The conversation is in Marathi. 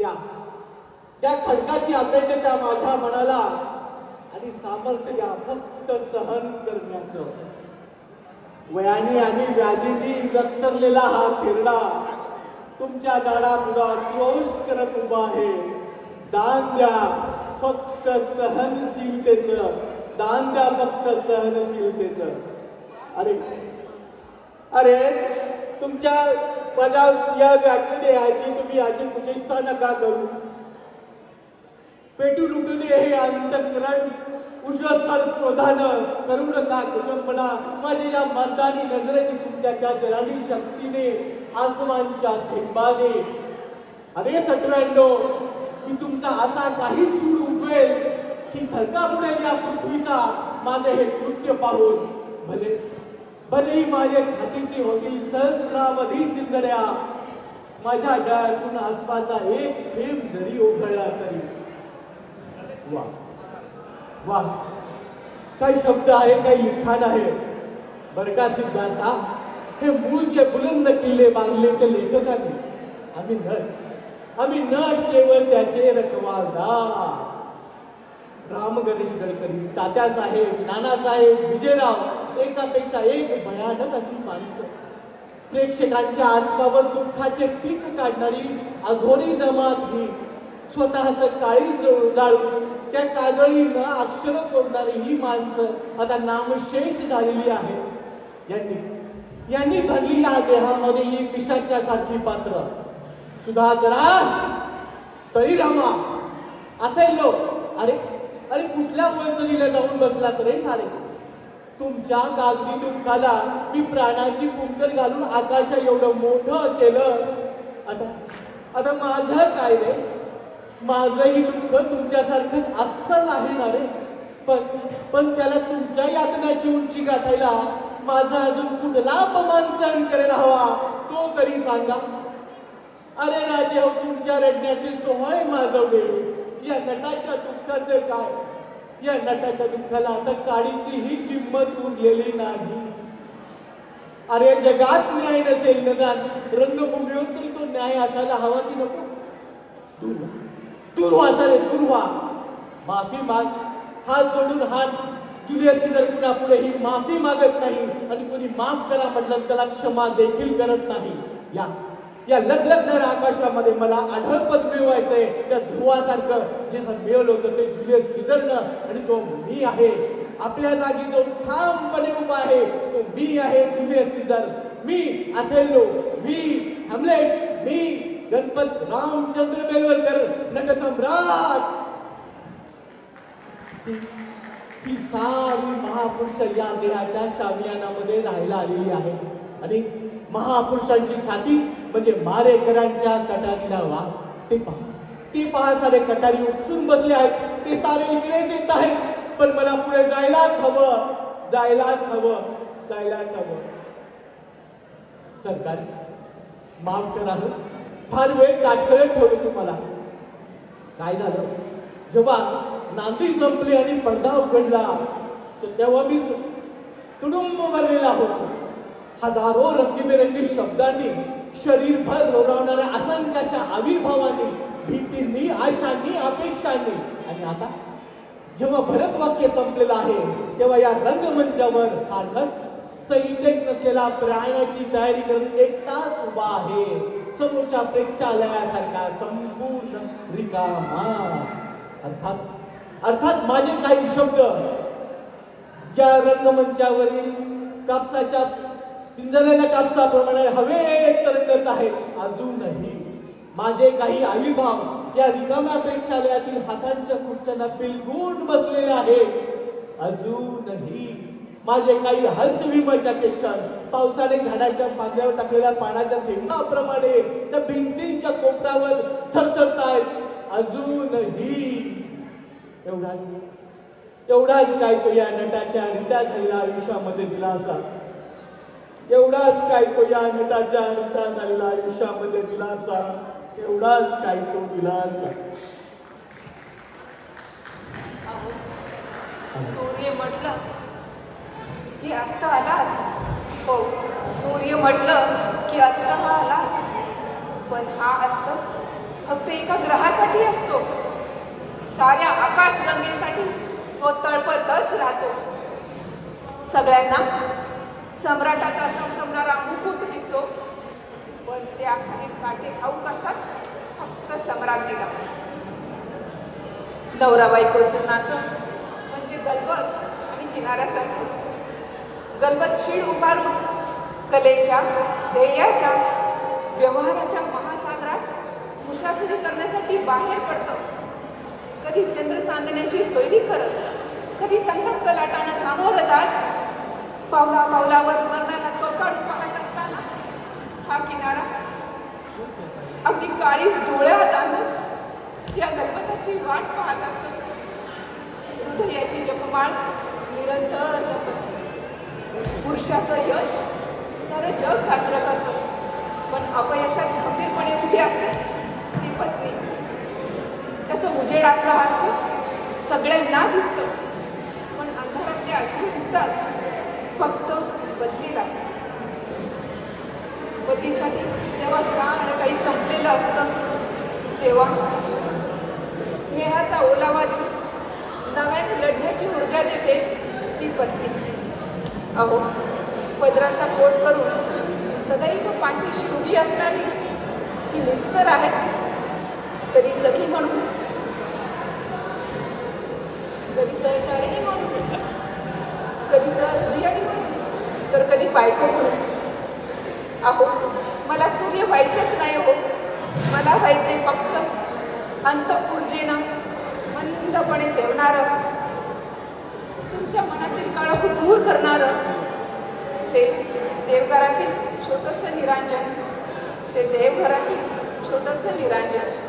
त्या त्या खडकाची अपेक्षता माझ्या मनाला आणि सामर्थ्य द्या फक्त सहन करण्याचं. वयाने आणि व्याधीनी लत्तरलेला हा थिरडा. तुमच्या दाडापुढा क्रोश करत उभा आहे. दान द्या फक्त सहनशीलतेच. दान द्या फक्त सहनशीलतेच. अरे अरे तुमच्या माझ्या या व्याख्या तुम्ही अशी कुचेष्टा नका करू? पेटू लुटू दे हे अंतकरण उज्ज्वस्थल क्रोधानं करू नका कुटुंबना माझ्या या मर्दानी नजरेची तुमच्या त्या शक्तीने आसमानच्या थेंबाने. अरे सटव्याण्णो की तुमचा असा काही सूर उगवेल की थरका पडेल या पृथ्वीचा माझे हे कृत्य पाहून भले भलेही माझ्या छातीची होतील सहस्रावधी चिंदऱ्या. माझ्या डळ्यातून आसपासचा एक थेंब जरी उघडला तरी. वा. वा. काही शब्द आहे काही लिखाण आहे. बरं का सिद्धार्था? हे मूळचे बुलंद किल्ले बांधले ते लेखकांनी. आम्ही नट. आम्ही नट केवळ त्याचे रखवालदार. राम गणेश गडकरी तात्यासाहेब नानासाहेब विजयराव एकापेक्षा एक भयानक अशी माणसं. प्रेक्षकांच्या आसपावर दुःखाचे पीक काढणारी अघोरी जमात ही. स्वतःच काळीज जाळून त्या काजळीनं अक्षर कोरणारी ही माणसं आता नामशेष झालेली आहे. यांनी यांनी भरली या देहामध्ये ही पिशाच्या सारखी पात्र. सुधाकरा तरी रामा आता येलो अरे अरे कुठल्या वळचणीला जाऊन बसला रे सारे? तुमच्या कागदी दुःखाला मी प्राणाची कुंकर घालून आकाशा एवढं मोठं केलं. आता आता माझं काय रे? माझंही दुःख तुमच्यासारखंच अस्सल आहे ना रे? पण पण त्याला तुमच्या यातनाची उंची गाठायला माझा अजून कुठला अपमान सहन करेल हवा तो तरी सांगा. अरे राजे हो तुमच्या रडण्याची सोहय माजवले या नटाच्या दुःखाचे काय? या नटाच्या दुःखाला आता काळीची ही किंमत उरलेली नाही. अरे जगात न्याय नसेल निदान रंगभूमीवर तरी तो न्याय असायला हवा की नको? दूर व्हा. दूर व्हा सारे दूर व्हा माफी माग. हात जोडून हात. जुलियस जर कुणा पुढे ही माफी मागत नाही आणि कोणी माफ करा म्हटलं त्याला क्षमा देखील करत नाही. या. या लग्नदार आकाशामध्ये मला आढळपद मिळवायचंय त्या ध्रुवासारखं जे मिळवलं होतं ते जुलियस सीझरनं आणि तो मी आहे. आपल्या जागी जो ठामपणे उभा आहे तो मी आहे जुलियस सीझर मी अथेल्लो मी हॅमलेट मी गणपत रामचंद्र बेलवलकर नटसम्राट. ही सारी महापुरुष या देहाच्या शामियानामध्ये राहायला आलेली आहे आणि महापुरुषांची छाती म्हणजे मारेकरांच्या कटारीला वा ते पहा. ते पहा सारे कटारी उपसून बसले आहेत. ते सारे इकडेच येत आहेत. पण मला पुढे जायलाच हवं. जायलाच हवं. जायलाच हवं. सरकार माफ करा फार वेळ ताटकळत ठेवलं तुम्हाला. काय झालं? जेव्हा नांदी संपली आणि पडदा उघडला तेव्हा मी तुडुंब भरलेला होतो. हजारो रंगीबेरंगी शब्दांनी शरीरभर रोरावणाऱ्या असंख्य अशा आविर्भावांनी भीतींनी आशांनी अपेक्षांनी. आणि आता जेव्हा भरत वाक्य संपलेलं आहे तेव्हा या रंगमंचावर हा नट संहितेत नसलेला प्राण्याची तयारी करून एकटाच उभा आहे. समोरच्या प्रेक्षालयासारखा संपूर्ण रिकामा. अर्थात अर्थात माझे काही शब्द या रंगमंचावरील कापसाच्या पिंजलेल्या कापसाप्रमाणे हवे तरंगत आहे. अजूनही माझे काही आविर्भाव या रिकाम्या प्रेक्षालयातील हातांच्या खुर्च्यांना बिलगून बसलेले आहेत. अजूनही माझे काही हर्षविमर्शाचे क्षण. पावसाने झाडाच्या पांद्यावर टाकलेल्या पाण्याच्या थेंबाप्रमाणे त्या भिंतींच्या कोपऱ्यावर थरथरतायत. अजूनही एवढाच. एवढाच काय तो या नटाच्या रित्या झालेल्या आयुष्यामध्ये दिला असा एवढाच काय तो या नटाच्या रित्या झालेला आयुष्यामध्ये दिला असा एवढाच काय तो दिलासा. सूर्य म्हटलं की अस्त आलाच. हो सूर्य म्हटलं की अस्त हा आलाच. पण हा अस्त फक्त एका ग्रहासाठी असतो. साऱ्या आकाशगंगेसाठी तो तळपतच राहतो. सगळ्यांना सम्राटाचा चमचमणारा मुकुट दिसतो. पण त्याखाली काटे ठाऊक असतात फक्त सम्राज्ञीला नवरा बायकोचं नातं म्हणजे गलबत आणि किनाऱ्यासारखं. गलबत शीड उभारून कलेच्या ध्येयाच्या व्यवहाराच्या महासागरात मुसाफिरी करण्यासाठी बाहेर पडतं. कधी चंद्र चांदण्याची सोयरी करत कधी संतप्त लाटानं सामोरं जात पावला पावलावर मरणाला कवकाळून पाहत असताना हा किनारा अगदी काळीच डोळ्यात आणून या गणपताची वाट पाहत असत. हृदयाची जपमाळ निरंतर जपत. पुरुषाचं यश सर जग साजरं करतं. पण अपयशात खंबीरपणे उभी असते ती पत्नी. त्याचं उजेडातलं हास्य सगळ्यांना दिसतं. पण अंधारातले अश्रू दिसतात. फक्त पत्नीलाच पतीसाठी जेव्हा सारं काही संपलेलं असतं तेव्हा स्नेहाचा ओलावा देऊन नव्याने लढण्याची ऊर्जा देते ती पत्नी. अहो पदराचा पोट करून सदैव पाठीशी उभी असणारी ती निस्कर आहे. तरी सखी म्हणून. तरी सहचारिणी म्हणून. कधी सहप्रियाणी म्हणून तर कधी बायको म्हणून. अहो मला सूर्य व्हायचंच नाही हो मला व्हायचंय फक्त अंतपूर्जेनं मंदपणे देवणारं. तुमच्या मनातील काळोख दूर करणारं. ते देवघरातील छोटंसं निरांजन. ते देवघरातील छोटंसं निरांजन.